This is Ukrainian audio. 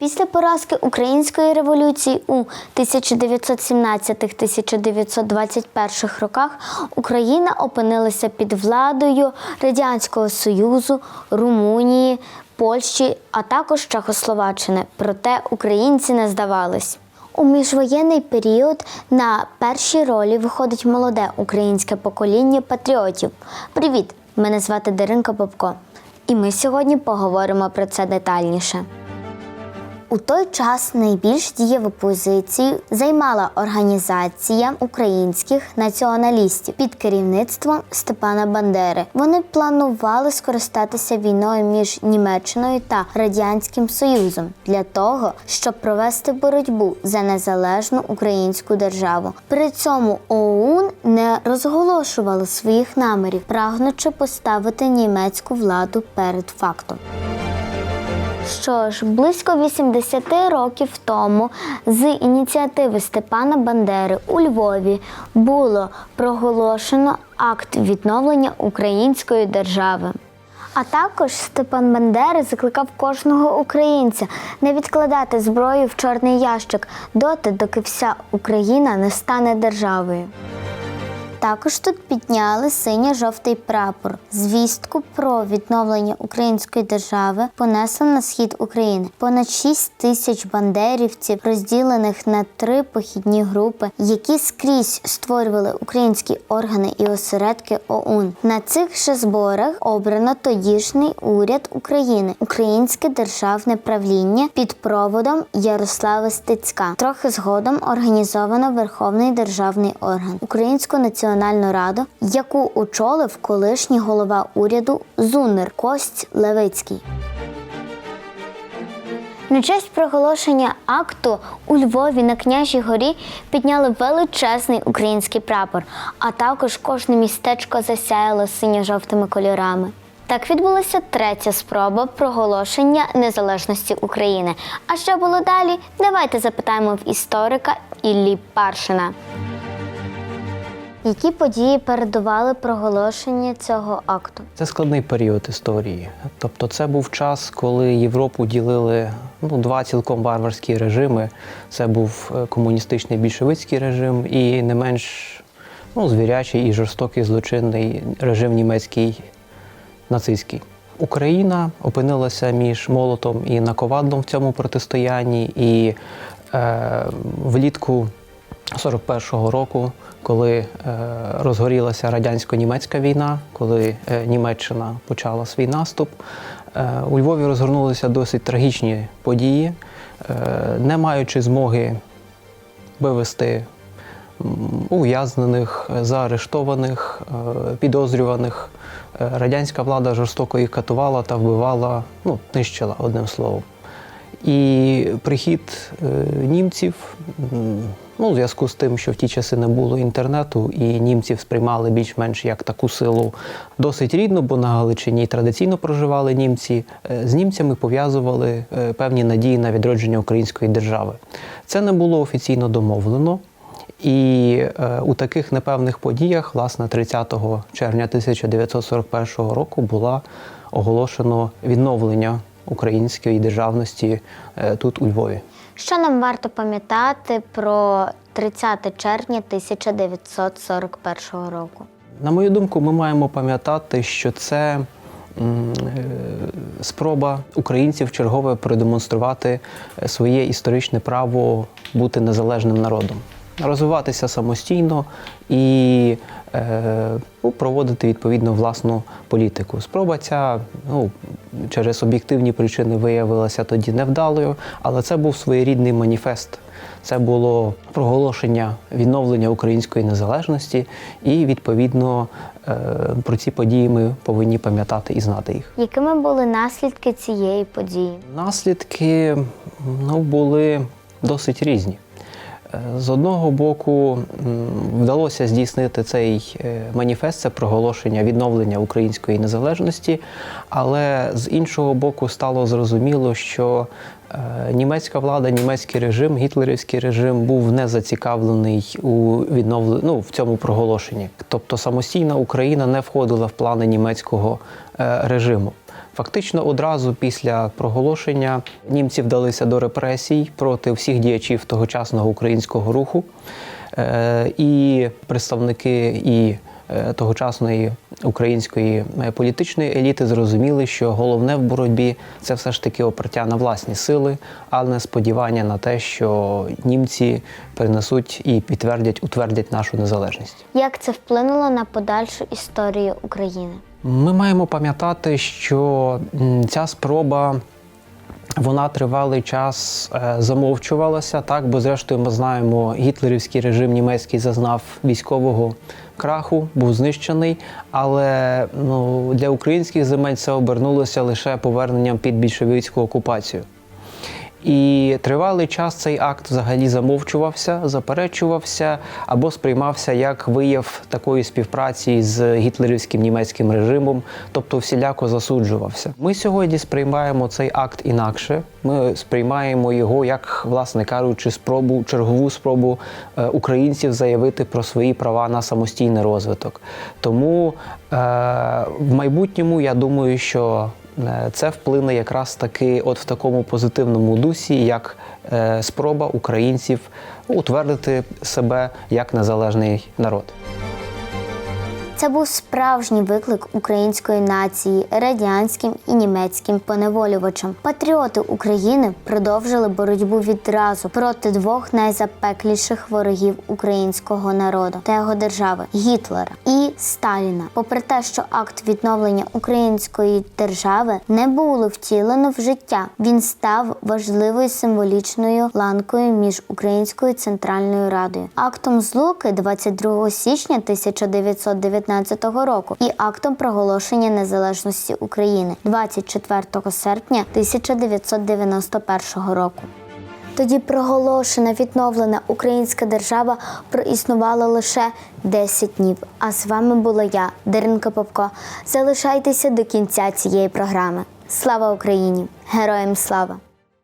Після поразки української революції у 1917-1921 роках Україна опинилася під владою Радянського Союзу, Румунії, Польщі, а також Чехословаччини. Проте українці не здавались. У міжвоєнний період на першій ролі виходить молоде українське покоління патріотів. Привіт! Мене звати Даринка Бобко, і ми сьогодні поговоримо про це детальніше. У той час найбільш дієву позицію займала організація українських націоналістів під керівництвом Степана Бандери. Вони планували скористатися війною між Німеччиною та Радянським Союзом для того, щоб провести боротьбу за незалежну українську державу. При цьому ОУН не розголошувала своїх намірів, прагнучи поставити німецьку владу перед фактом. Що ж, близько 80 років тому з ініціативи Степана Бандери у Львові було проголошено акт відновлення української держави. А також Степан Бандера закликав кожного українця не відкладати зброю в чорний ящик доти, доки вся Україна не стане державою. Також тут підняли синьо-жовтий прапор. Звістку про відновлення української держави понесли на схід України. Понад 6 тисяч бандерівців, розділених на три похідні групи, які скрізь створювали українські органи і осередки ОУН. На цих же зборах обрано тодішній уряд України, українське державне правління під проводом Ярослава Стецька. Трохи згодом організовано Верховний державний орган Українську національну раду, яку очолив колишній голова уряду Зунер Кость Левицький. На честь проголошення акту у Львові на Княжій горі підняли величезний український прапор, а також кожне містечко засяяло синьо-жовтими кольорами. Так відбулася третя спроба проголошення незалежності України. А що було далі? Давайте запитаємо в історика Іллі Паршина. Які події передували проголошенню цього акту? Це складний період історії. Тобто, це був час, коли Європу ділили ну, два цілком варварські режими. Це був е, комуністичний більшовицький режим і не менш ну, звірячий і жорстокий злочинний режим німецький нацистський. Україна опинилася між молотом і наковадлом в цьому протистоянні, і е, влітку 41-го року, коли е, розгорілася радянсько-німецька війна, коли е, Німеччина почала свій наступ, е, у Львові розгорнулися досить трагічні події, не маючи змоги вивести ув'язнених, заарештованих, підозрюваних. Радянська влада жорстоко їх катувала та вбивала, ну, нищила одним словом. І прихід німців, ну, у зв'язку з тим, що в ті часи не було інтернету, і німців сприймали більш-менш як таку силу досить рідну, бо на Галичині традиційно проживали німці. е, З німцями пов'язували е, певні надії на відродження української держави. Це не було офіційно домовлено. І е, у таких непевних подіях, власне, 30 червня 1941 року була оголошено відновлення української державності тут у Львові. Що нам варто пам'ятати про 30 червня 1941 року? На мою думку, ми маємо пам'ятати, що це е, спроба українців чергове продемонструвати е, своє історичне право бути незалежним народом, розвиватися самостійно і е, ну, проводити відповідно власну політику. Спроба ця ну, через об'єктивні причини виявилася тоді невдалою, але це був своєрідний маніфест. Це було проголошення відновлення української незалежності, і відповідно е, про ці події ми повинні пам'ятати і знати їх. Якими були наслідки цієї події? Наслідки ну, були досить різні. З одного боку, вдалося здійснити цей е, маніфест, це проголошення відновлення української незалежності, але з іншого боку стало зрозуміло, що е, німецька влада, німецький режим, гітлерівський режим був не зацікавлений у відновленні ну, в цьому проголошенні. Тобто самостійна Україна не входила в плани німецького е, режиму. Фактично одразу після проголошення німці вдалися до репресій проти всіх діячів тогочасного українського руху. Е, І представники і е, тогочасної української е, політичної еліти зрозуміли, що головне в боротьбі це все ж таки опертя на власні сили, а не сподівання на те, що німці принесуть і підтвердять, утвердять нашу незалежність. Як це вплинуло на подальшу історію України? Ми маємо пам'ятати, що ця спроба. Вона тривалий час е, замовчувалася, так, бо зрештою ми знаємо, гітлерівський режим німецький зазнав військового краху, був знищений. Але ну, для українських земель це обернулося лише поверненням під більшовицьку окупацію. І тривалий час цей акт взагалі замовчувався, заперечувався або сприймався як вияв такої співпраці з гітлерівським німецьким режимом, тобто всіляко засуджувався. Ми сьогодні сприймаємо цей акт інакше. Ми сприймаємо його як, власне кажучи, спробу, чергову спробу е, українців заявити про свої права на самостійний розвиток. Тому е, в майбутньому я думаю, що Це вплине якраз таки от в такому позитивному дусі, як е, спроба українців утвердити себе як незалежний народ. Це був справжній виклик української нації радянським і німецьким поневолювачам. Патріоти України продовжили боротьбу відразу проти двох найзапекліших ворогів українського народу та його держави Гітлера і Сталіна. Попри те, що акт відновлення української держави не було втілено в життя, він став важливою символічною ланкою між Українською центральною радою, актом злуки 22 січня 1919 року і актом проголошення незалежності України 24 серпня 1991 року. Тоді проголошена відновлена українська держава проіснувала лише 10 днів. А з вами була я, Даринка Попко. Залишайтеся до кінця цієї програми. Слава Україні! Героям слава!